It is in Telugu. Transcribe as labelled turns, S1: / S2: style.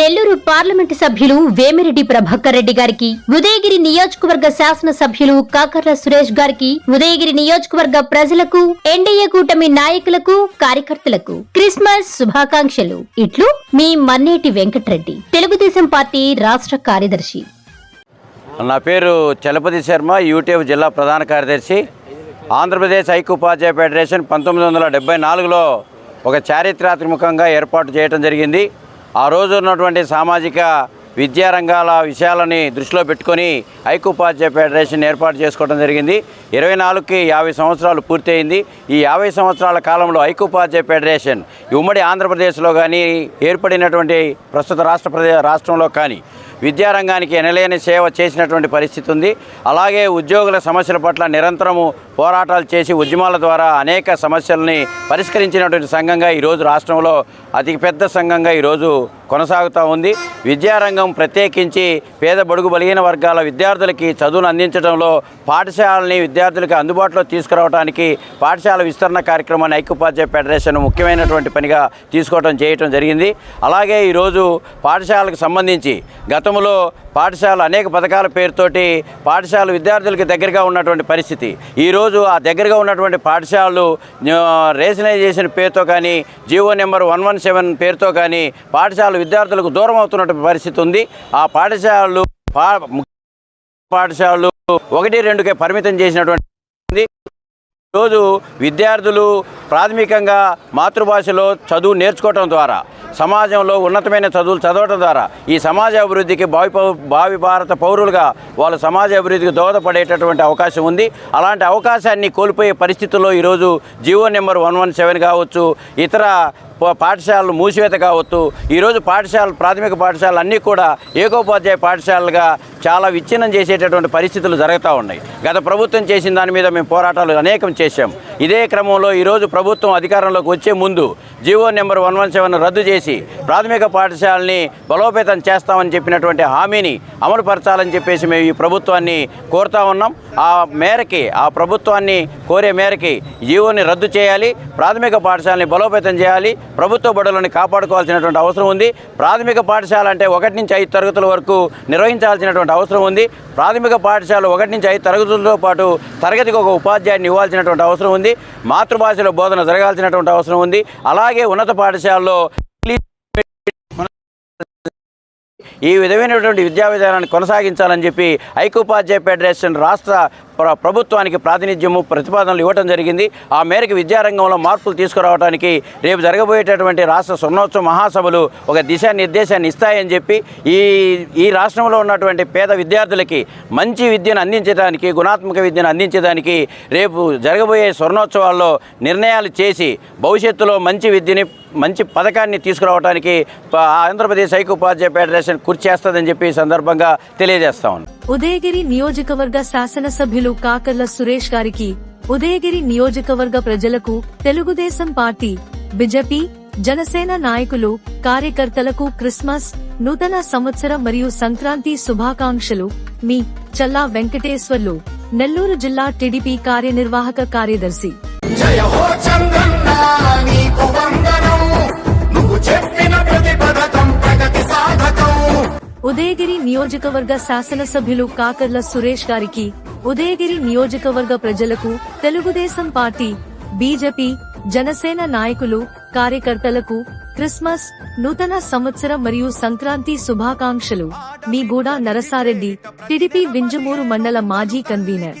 S1: నెల్లూరు పార్లమెంటు సభ్యులు వేమిరెడ్డి ప్రభాకర్ రెడ్డి గారికి ఉదయగిరి నియోజకవర్గ శాసన సభ్యులు కాకర్ల సురేష్ గారికి ఉదయగిరి నియోజకవర్గ ప్రజలకు ఎన్డీఏ కూటమి నాయకులకు కార్యకర్తలకు క్రిస్మస్ శుభాకాంక్షలు. ఇట్లు మీ మన్నేటి వెంకటరెడ్డి తెలుగుదేశం పార్టీ రాష్ట్ర కార్యదర్శి.
S2: నా పేరు చలపతి శర్మ యూట్యూబ్ జిల్లా ప్రధాన కార్యదర్శి. ఆంధ్రప్రదేశ్ ఐక్య ఉపాధ్యాయ ఫెడరేషన్ పంతొమ్మిది వందల డెబ్బై నాలుగులో ఒక చారిత్రాత్మకంగా ఏర్పాటు చేయడం జరిగింది. ఆ రోజు ఉన్నటువంటి సామాజిక విద్యారంగాల విషయాలని దృష్టిలో పెట్టుకొని ఐక్యోపాధ్యాయ ఫెడరేషన్ ఏర్పాటు చేసుకోవడం జరిగింది. ఇరవై నాలుగుకి యాభై సంవత్సరాలు పూర్తయింది. ఈ యాభై సంవత్సరాల కాలంలో ఐక్యోపాధ్యాయ ఫెడరేషన్ ఉమ్మడి ఆంధ్రప్రదేశ్లో కానీ ఏర్పడినటువంటి ప్రస్తుత రాష్ట్ర ప్రదే రాష్ట్రంలో కానీ విద్యారంగానికి ఎనలేని సేవ చేసినటువంటి పరిస్థితి ఉంది. అలాగే ఉద్యోగుల సమస్యల పట్ల నిరంతరము పోరాటాలు చేసి ఉద్యమాల ద్వారా అనేక సమస్యల్ని పరిష్కరించినటువంటి సంఘంగా ఈరోజు రాష్ట్రంలో అతిపెద్ద సంఘంగా ఈరోజు కొనసాగుతూ ఉంది. విద్యారంగం ప్రత్యేకించి పేద బడుగు బలిగిన వర్గాల విద్యార్థులకి చదువును అందించడంలో పాఠశాలని విద్యార్థులకు అందుబాటులో తీసుకురావడానికి పాఠశాల విస్తరణ కార్యక్రమాన్ని ఐక్యోపాధ్యాయ ఫెడరేషన్ ముఖ్యమైనటువంటి పనిగా తీసుకోవడం చేయటం జరిగింది. అలాగే ఈరోజు పాఠశాలకు సంబంధించి గతంలో పాఠశాల అనేక పథకాల పేరుతోటి పాఠశాల విద్యార్థులకి దగ్గరగా ఉన్నటువంటి పరిస్థితి. ఈరోజు ఆ దగ్గరగా ఉన్నటువంటి పాఠశాలలు రేషనైజేషన్ పేరుతో కానీ GO number one one seven పేరుతో కానీ పాఠశాల విద్యార్థులకు దూరం అవుతున్నటువంటి పరిస్థితి ఉంది. ఆ పాఠశాలలు పా పాఠశాలలు ఒకటి రెండుకే పరిమితం చేసినటువంటి ఈరోజు విద్యార్థులు ప్రాథమికంగా మాతృభాషలో చదువు నేర్చుకోవటం ద్వారా సమాజంలో ఉన్నతమైన చదువులు చదవటం ద్వారా ఈ సమాజ అభివృద్ధికి భావి పౌ భావి భారత పౌరులుగా వాళ్ళ సమాజ అభివృద్ధికి దోహదపడేటటువంటి అవకాశం ఉంది. అలాంటి అవకాశాన్ని కోల్పోయే పరిస్థితుల్లో ఈరోజు GO number one one seven కావచ్చు ఇతర పాఠశాలలు మూసివేత కావచ్చు ఈరోజు పాఠశాలలు ప్రాథమిక పాఠశాలలు అన్నీ కూడా ఏకోపాధ్యాయ పాఠశాలలుగా చాలా విచ్ఛిన్నం చేసేటటువంటి పరిస్థితులు జరుగుతూ ఉన్నాయి. గత ప్రభుత్వం చేసిన దాని మీద మేము పోరాటాలు అనేకం చేశాం. ఇదే క్రమంలో ఈరోజు ప్రభుత్వం అధికారంలోకి వచ్చే ముందు GO number one one seven రద్దు చేసి ప్రాథమిక పాఠశాలని బలోపేతం చేస్తామని చెప్పినటువంటి హామీని అమలు పరచాలని చెప్పేసి మేము ఈ ప్రభుత్వాన్ని కోరుతా ఉన్నాం. ఆ మేరకి ఆ ప్రభుత్వాన్ని కోరే మేరకి జీవోని రద్దు చేయాలి ప్రాథమిక పాఠశాలని బలోపేతం చేయాలి ప్రభుత్వ బడులను కాపాడుకోవాల్సినటువంటి అవసరం ఉంది. ప్రాథమిక పాఠశాల అంటే ఒకటి నుంచి ఐదు తరగతుల వరకు నిర్వహించాల్సినటువంటి అవసరం ఉంది. ప్రాథమిక పాఠశాల ఒకటి నుంచి ఐదు తరగతులతో పాటు తరగతికి ఒక ఉపాధ్యాయుని ఇవ్వాల్సినటువంటి అవసరం ఉంది. మాతృభాషలో బోధన జరగాల్సినటువంటి అవసరం ఉంది. అలాగే ఉన్నత పాఠశాలలో ఈ విధమైనటువంటి విద్యా విధానాన్ని కొనసాగించాలని చెప్పి ఐకోపాధ్యాయ ఫెడరేషన్ రాష్ట్ర ప్ర- ప్రభుత్వానికి ప్రాతినిధ్యము ప్రతిపాదనలు ఇవ్వడం జరిగింది. ఆ మేరకు విద్యారంగంలో మార్పులు తీసుకురావడానికి రేపు జరగబోయేటటువంటి రాష్ట్ర స్వర్ణోత్సవ మహాసభలు ఒక దిశానిర్దేశాన్ని ఇస్తాయని చెప్పి ఈ ఈ రాష్ట్రంలో ఉన్నటువంటి పేద విద్యార్థులకి మంచి విద్యను అందించడానికి గుణాత్మక విద్యను అందించడానికి రేపు జరగబోయే స్వర్ణోత్సవాల్లో నిర్ణయాలు చేసి భవిష్యత్తులో మంచి విద్యని మంచి పథకాన్ని తీసుకురావడానికి ఆంధ్రప్రదేశ్ ఐకోపాధ్యాయ ఫెడరేషన్ కృషి చేస్తుందని చెప్పి సందర్భంగా తెలియజేస్తా
S3: ఉదయగిరి నియోజకవర్గ శాసనసభ్యులు కాకర్ల సురేష్ గారికి ఉదయగిరి నియోజకవర్గ ప్రజలకు తెలుగుదేశం పార్టీ బిజెపి జనసేన నాయకులు కార్యకర్తలకు క్రిస్మస్ నూతన సంవత్సర మరియు సంక్రాంతి శుభాకాంక్షలు. మీ చల్లా వెంకటేశ్వర్లు నెల్లూరు జిల్లా టీడీపీ కార్యనిర్వాహక కార్యదర్శి. నియోజకవర్గ శాసనసభ్యులు కాకర్ల సురేష్ గారికి ఉదయగిరి నియోజకవర్గ ప్రజలకు తెలుగుదేశం పార్టీ బీజేపీ జనసేన నాయకులు కార్యకర్తలకు క్రిస్మస్ నూతన సంవత్సర మరియు సంక్రాంతి శుభాకాంక్షలు. మీ గూడా నరసారెడ్డి టిడిపి వింజమూరు మండల మాజీ కన్వీనర్.